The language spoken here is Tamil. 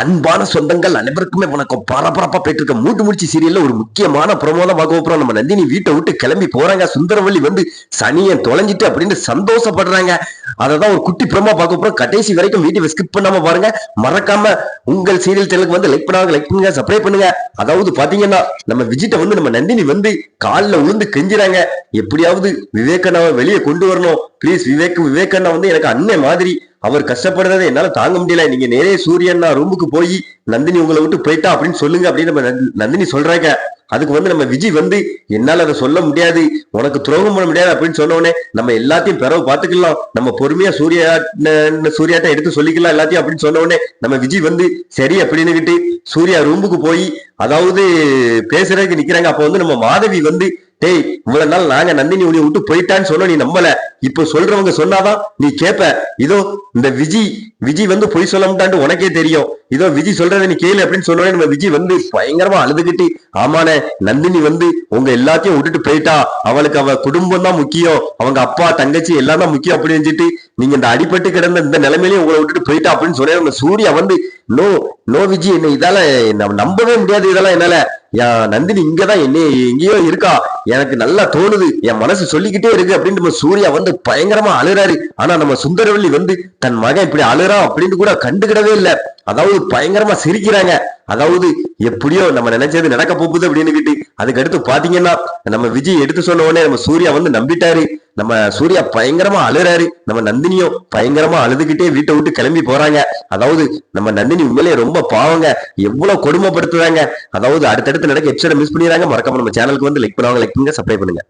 அன்பான சொந்தங்கள் அனைவருக்குமே வணக்கம். பரபரப்பா போயிட்டு இருக்க மூட்டு முடிச்சு சீரியல்ல ஒரு முக்கியமான பிரமோதம் பார்க்க போறோம். நம்ம நந்தினி வீட்டை விட்டு கிளம்பி போறாங்க. சுந்தரவள்ளி வந்து சனியன் தொலைஞ்சிட்டு அப்படின்னு சந்தோஷப்படுறாங்க. அததான் ஒரு குட்டி பிரமா பார்க்க போறோம். கடைசி வரைக்கும் வீடியோ ஸ்கிப் பண்ணாம பாருங்க. மறக்காம உங்கள் சீரியல் சேனலுக்கு வந்து லைக் பண்ணாங்க லைக் பண்ணுங்க சப்ஸ்கிரைப் பண்ணுங்க. அதாவது பாத்தீங்கன்னா நம்ம விஜிட்ட வந்து நம்ம நந்தினி வந்து காலில் விழுந்து கெஞ்சுறாங்க. எப்படியாவது விவேகண்ணாவை வெளியே கொண்டு வரணும். ப்ளீஸ் விவேக் விவேகண்ணா வந்து எனக்கு அண்ணன் மாதிரி. அவர் கஷ்டப்படுறதை என்னால தாங்க முடியல. நீங்க நேரே சூரியண்ணா ரூமுக்கு போய் நந்தினி உங்களை விட்டு போயிட்டா அப்படின்னு சொல்லுங்க அப்படின்னு நம்ம நந்தினி சொல்றாங்க. அதுக்கு வந்து நம்ம விஜய் வந்து என்னால அதை சொல்ல முடியாது. உனக்கு துரோகம் பண்ண முடியாது அப்படின்னு சொன்ன நம்ம எல்லாத்தையும் பிறகு பாத்துக்கலாம் நம்ம பொறுமையா சூர்யா சூர்யாட்ட எடுத்து சொல்லிக்கலாம் எல்லாத்தையும் அப்படின்னு சொன்ன உடனே நம்ம விஜய் வந்து சரி அப்படின்னுகிட்டு சூர்யா ரூமுக்கு போய் அதாவது பேசுறதுக்கு நிக்கிறாங்க. அப்ப வந்து நம்ம மாதவி வந்து டேய் இவ்வளவு நாள் நாங்க நந்தினி உனிய விட்டு போயிட்டான்னு சொன்ன நீ நம்பல. இப்ப சொல்றவங்க சொன்னாதான் நீ கேப்ப. இதோ இந்த விஜி விஜி வந்து பொய் சொல்ல முட்டான்ட்டு உனக்கே தெரியும். இதோ விஜி சொல்றதை நீ கேளு அப்படின்னு சொன்னோடனே நம்ம விஜி வந்து பயங்கரமா அழுதுகிட்டு ஆமாண்ணே நந்தினி வந்து உங்க எல்லாத்தையும் விட்டுட்டு போயிட்டா. அவளுக்கு அவ குடும்பம் தான் முக்கியம். அவங்க அப்பா தங்கச்சி எல்லாம் தான் முக்கியம். அப்படின்னு சொல்லிட்டு நீங்க இந்த அடிபட்டு கிடந்த இந்த நிலைமையிலேயே உங்களை விட்டுட்டு போயிட்டா. அப்படின்னு சொன்னேன் நம்ம சூர்யா வந்து நோ நோ விஜி என்ன இதால நம்பவே முடியாது இதெல்லாம் என்னால. என் நந்தினி இங்கதான் என்ன எங்கேயோ இருக்கா. எனக்கு நல்லா தோணுது. என் மனசு சொல்லிக்கிட்டே இருக்கு அப்படின்னு நம்ம சூர்யா வந்து பயங்கரமா அழுறாரு. ஆனா நம்ம சுந்தரவள்ளி வந்து தன் மகன் இப்படி அழுறான் அப்படின்னு கூட கண்டுக்கிடவே இல்லை. அதாவது பயங்கரமா சிரிக்கிறாங்க. அதாவது எப்படியோ நம்ம நினைச்சது நடக்க போகுது அப்படின்னு அதுக்கு அடுத்து பாத்தீங்கன்னா நம்ம விஜய் எடுத்து சொன்ன உடனே நம்ம சூர்யா வந்து நம்பிட்டாரு. நம்ம சூர்யா பயங்கரமா அழுறாரு. நம்ம நந்தினியும் பயங்கரமா அழுதுகிட்டே வீட்டை விட்டு கிளம்பி போறாங்க. அதாவது நம்ம நந்தினி உண்மையிலேயே ரொம்ப பாவங்க. எவ்வளவு கொடுமைப்படுத்துறாங்க. அதாவது அடுத்தடுத்து நடக்க எபிசோட மிஸ் பண்ணிடுறாங்க. மறக்காம நம்ம சேனலுக்கு வந்து லைக் பண்ணுவாங்க. லைக் பண்ணுங்க சப்ஸ்கிரைப் பண்ணுங்க.